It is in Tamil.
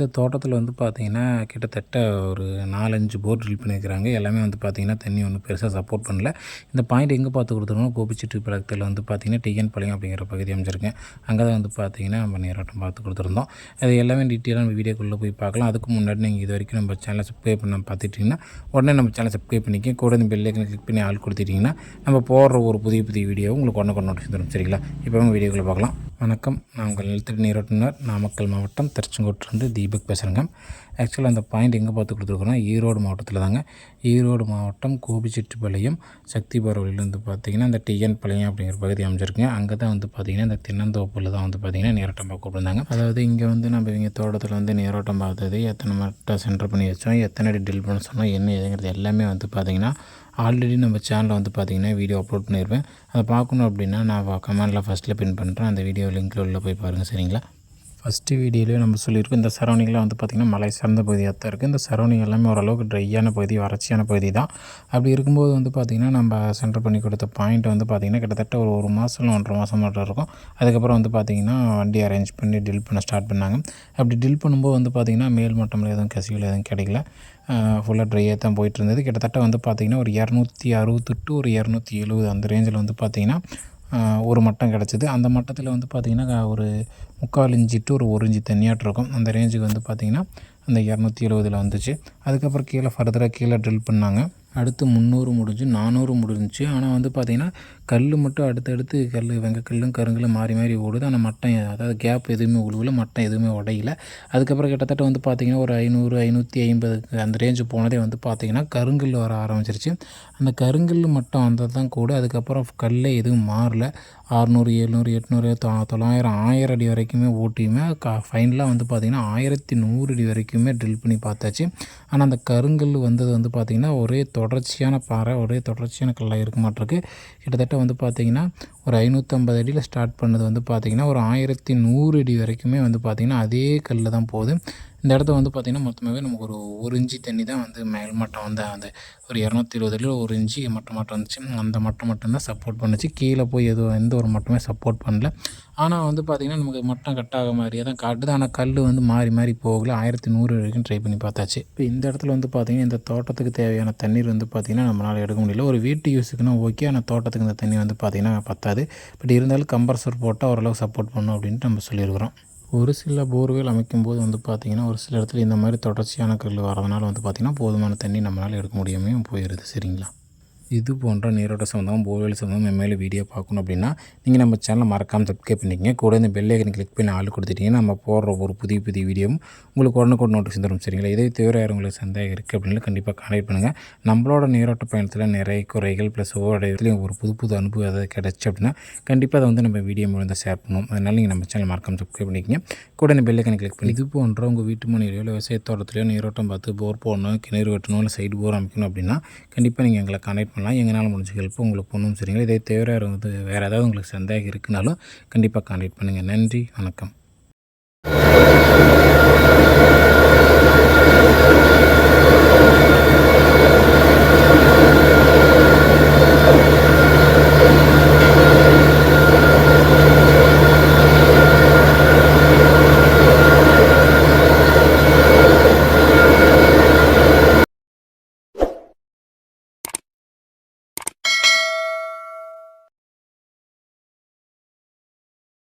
இந்த தோட்டத்தில் வந்து பார்த்திங்கன்னா கிட்டத்தட்ட ஒரு நாலஞ்சு போர் ட்ரில் பண்ணியிருக்கிறாங்க எல்லாமே வந்து பார்த்திங்கன்னா தண்ணி ஒன்றும் பெருசாக சப்போர்ட் பண்ணல. இந்த பாயிண்ட் எங்கே பார்த்து கொடுத்துருக்கோம் கோபிச்சிட்டு பழக்கத்தில் வந்து பார்த்திங்கன்னா டிஎன் பாளையம் அப்படிங்கிற பகுதி அமைச்சிருக்கேன் அங்கே தான் வந்து பார்த்திங்கன்னா நம்ம நேராட்டம் பார்த்து கொடுத்துருந்தோம். அது எல்லாமே டீட்டெயிலாக நம்ம வீடியோக்குள்ளே போய் பார்க்கலாம். அதுக்கு முன்னாடி நீங்கள் இது வரைக்கும் நம்ம சேனலை சப்ஸ்கிரைப் பண்ண பார்த்துட்டிங்கன்னா உடனே நம்ம சேனலை சப்ஸ்கிரைப் பண்ணிக்க கூட இந்த பெல்லைக்கனை கிளிக் பண்ணி ஆள் கொடுத்துட்டிங்கன்னா நம்ம போடுற ஒரு புதிய புதிய வீடியோ உங்களுக்கு ஒன்று கொண்டு நோட்டிஃபிகேஷன் தரும். சரிங்களா? இப்போ வீடியோக்குள்ளே பார்க்கலாம். வணக்கம். நான் உங்கள் நிலத்தடி நீரோட்டினர் நாமக்கல் மாவட்டம் திருச்செங்கோட்டிலிருந்து தீபக் பேசுகிறேங்க ஆக்சுவலாக அந்த பாயிண்ட் எங்கே பார்த்து கொடுத்துருக்கோன்னா ஈரோடு மாவட்டத்தில் தாங்க. ஈரோடு மாவட்டம் கோபிச்செட்டிப்பாளையம் சக்தி பரவலிலேருந்து பார்த்தீங்கன்னா அந்த டிஎன் பாளையம் அப்படிங்கிற பகுதி அமைச்சிருக்குங்க அங்கே தான் வந்து பார்த்திங்கன்னா இந்த தென்னந்தோப்பில் தான் வந்து பார்த்திங்கன்னா நேரோட்டம் பார்க்க கூப்பிட்டுருந்தாங்க அதாவது இங்கே வந்து நம்ம இங்கே தோட்டத்தில் வந்து நேரோட்டம் பார்த்தது எத்தனை மட்டும் சென்டர் பண்ணி வச்சோம் எத்தனை அடி டில் பண்ண சொன்னோம் என்ன எதுங்கிறது எல்லாமே வந்து பார்த்திங்கன்னா ஆல்ரெடி நம்ம சேனலில் வந்து பார்த்திங்கன்னா வீடியோ அப்லோட் பண்ணியிருப்பேன். அதை பார்க்கணும் அப்படின்னா நான் கமெண்டில் ஃபஸ்ட்டில் பின் பண்ணுறேன் அந்த வீடியோ லிங்க்கில் உள்ளே போய் பாருங்கள் சரிங்களா? ஃபஸ்ட்டு வீடியோலேயே நம்ம சொல்லியிருக்கோம் இந்த சரௌண்டிங்லாம் வந்து பார்த்திங்கன்னா மலை சார்ந்த பகுதியாக தான் இருக்குது இந்த சரௌண்டிங் எல்லாமே ஓரளவுக்கு ட்ரையான பகுதி வறட்சியான பகுதி தான். அப்படி இருக்கும்போது வந்து பார்த்திங்கன்னா நம்ம சென்டர் பண்ணி கொடுத்த பாயிண்ட் வந்து பார்த்திங்கன்னா கிட்டத்தட்ட ஒரு ஒரு மாதம் ஒன்றரை மாதம் மட்டும் இருக்கும். அதுக்கப்புறம் வந்து பார்த்திங்கன்னா வண்டி அரேஞ்ச் பண்ணி டில் பண்ண ஸ்டார்ட் பண்ணாங்க. அப்படி டில் பண்ணும்போது வந்து பார்த்திங்கன்னா மேல் மட்டமில் எதுவும் கசிவில் எதுவும் கிடைக்கல. ஃபுல்லாக ட்ரையாக தான் போயிட்டு இருந்தது. கிட்டத்தட்ட வந்து பார்த்திங்கன்னா ஒரு இரநூத்தி அறுபத்தெட்டு ஒரு இரநூத்தி எழுபது அந்த ரேஞ்சில் வந்து பார்த்திங்கன்னா ஒரு மட்டம் கிடச்சிது. அந்த மட்டத்தில் வந்து பார்த்திங்கன்னா ஒரு முக்கால் இஞ்சி டு ஒரு ஒரு இஞ்சி தண்ணியாட்டு இருக்கும். அந்த ரேஞ்சுக்கு வந்து பார்த்திங்கன்னா அந்த இரநூத்தி எழுபதில் வந்துச்சு. அதுக்கப்புறம் கீழே ஃபர்தராக கீழே ட்ரில் பண்ணாங்க. அடுத்து முந்நூறு முடிஞ்சு நானூறு முடிஞ்சிச்சு. ஆனால் வந்து பார்த்திங்கன்னா கல் மட்டும் அடுத்தடுத்து கல் வெங்கக்கல்லும் கருங்கல்லும் மாறி மாறி ஓடுது. ஆனால் மட்டம் அதாவது கேப் எதுவுமே உழுவில் மட்டம் எதுவுமே உடையில. அதுக்கப்புறம் கிட்டத்தட்ட வந்து பார்த்திங்கன்னா ஒரு ஐநூறு ஐநூற்றி ஐம்பது அந்த ரேஞ்சு போனதே வந்து பார்த்திங்கன்னா கருங்கல் வர ஆரம்பிச்சிருச்சு. அந்த கருங்கல் மட்டம் வந்தது தான் கூட அதுக்கப்புறம் கல்லே எதுவும் மாறல. ஆறுநூறு எழுநூறு எட்நூறு தொள்ளாயிரம் ஆயிரம் அடி வரைக்குமே ஓட்டியுமே க ஃபைனலாக வந்து பார்த்திங்கன்னா ஆயிரத்தி நூறு அடி வரைக்குமே ட்ரில் பண்ணி பார்த்தாச்சு. ஆனால் அந்த கருங்கல் வந்தது வந்து பார்த்திங்கன்னா ஒரே தொடர்ச்சியான பாறை ஒரே தொடர்ச்சியான கல்லாக இருக்க மாட்டிருக்கு. கிட்டத்தட்ட வந்து பார்த்திங்கன்னா ஒரு ஐநூற்றம்பது அடியில் ஸ்டார்ட் பண்ணது வந்து பார்த்திங்கன்னா ஒரு ஆயிரத்தி நூறு அடி வரைக்குமே வந்து பார்த்திங்கன்னா அதே கல் தான் போகுது. இந்த இடத்த வந்து பார்த்திங்கன்னா மொத்தமாகவே நமக்கு ஒரு ஒரு இன்ச்சு தண்ணி தான் வந்து மேல் மட்டம் வந்து அந்த ஒரு இரநூத்தி இருபதுல ஒரு இன்ச்சு மட்டம் மட்டம் வந்துச்சு அந்த மட்டம் மட்டும்தான் சப்போர்ட் பண்ணுச்சு. கீழே போய் எதுவும் எந்த ஒரு மட்டமே சப்போர்ட் பண்ணல. ஆனால் வந்து பார்த்திங்கன்னா நமக்கு மட்டம் கட்டாக மாதிரியே தான் காட்டுது. ஆனால் கல் வந்து மாறி மாறி போகல. ஆயிரத்தி நூறு வரைக்கும் ட்ரை பண்ணி பார்த்தாச்சு. இப்போ இந்த இடத்துல வந்து பார்த்திங்கன்னா இந்த தோட்டத்துக்கு தேவையான தண்ணீர் வந்து பார்த்திங்கன்னா நம்மளால் எடுக்க முடியல. ஒரு வீட்டு யூஸுக்குன்னா ஓகே ஆனால் தோட்டத்துக்கு இந்த தண்ணி வந்து பார்த்திங்கன்னா பத்தாது. பட் இருந்தாலும் கம்பர்சர் போட்டால் ஓரளவுக்கு சப்போர்ட் பண்ணும் அப்படின்ட்டு நம்ம சொல்லியிருக்கிறோம். ஒரு சில போர்வெல் அமைக்கும்போது வந்து பார்த்திங்கன்னா ஒரு சில இடத்துல இந்த மாதிரி தொடர்ச்சியான கல் வரதுனால வந்து பார்த்திங்கன்னா போதுமான தண்ணி நம்மளால் எடுக்க முடியாமையும் போயிடுது சரிங்களா? இது போன்ற நீரோட்ட சம்மந்தம் போர்வெல் சம்மந்தம் மேலே வீடியோ பார்க்கணும் அப்படின்னா நீங்கள் நம்ம சேனலை மறக்காமல் சப்ஸ்கிரைப் பண்ணிக்கங்க. கூட இந்த பெல்லைக்கனை கிளிக் பண்ணி ஆள் கொடுத்துட்டிங்கன்னா நம்ம போடுற ஒரு புதிய புதிய வீடியோவும் உங்களுக்கு உடனுக்குடன் நோட்டிஃபிகேஷன் தரும் சரிங்களா? இதே தவிர யாரும் உங்களுக்கு சந்தேகம் இருக்குது அப்படின்னு கண்டிப்பாக கான்டெக்ட் பண்ணுங்கள் நம்மளோட நீரோட்ட பயணத்தில் நிறைய குறைகள் ப்ளஸ் ஒவ்வொரு இடத்துலையும் ஒரு புது புது அனுபவம் எதாவது கிடச்சி அப்படின்னா கண்டிப்பாக அதை வந்து நம்ம வீடியோ மூலம் ஷேர் பண்ணுவோம். அதனால் நீங்கள் நம்ம சேனல் மறக்காமல் சப்ஸ்கிரைப் பண்ணிக்கங்க. கூட இந்த பெல்லைக்கனை கிளிக் பண்ணி இது போன்ற உங்கள் வீட்டு மனையிலையோ இல்லை விவசாயத்தோட்டத்துலையோ நீரோட்டம் பார்த்து போர் போடணும் கிணறு வெட்டணும் இல்லை சைடு போர் அமைக்கணும் அப்படின்னா கண்டிப்பாக நீங்கள் எங்களை கனெக்ட் பண்ணலாம் எங்களால் முடிஞ்ச ஹெல்ப் உங்களுக்கு ஒன்றும் சரிங்களா இதே தவிர வந்து வேறு ஏதாவது உங்களுக்கு சந்தேகம் இருக்குனாலும் கண்டிப்பாக கான்டெக்ட் பண்ணுங்கள் நன்றி. வணக்கம்.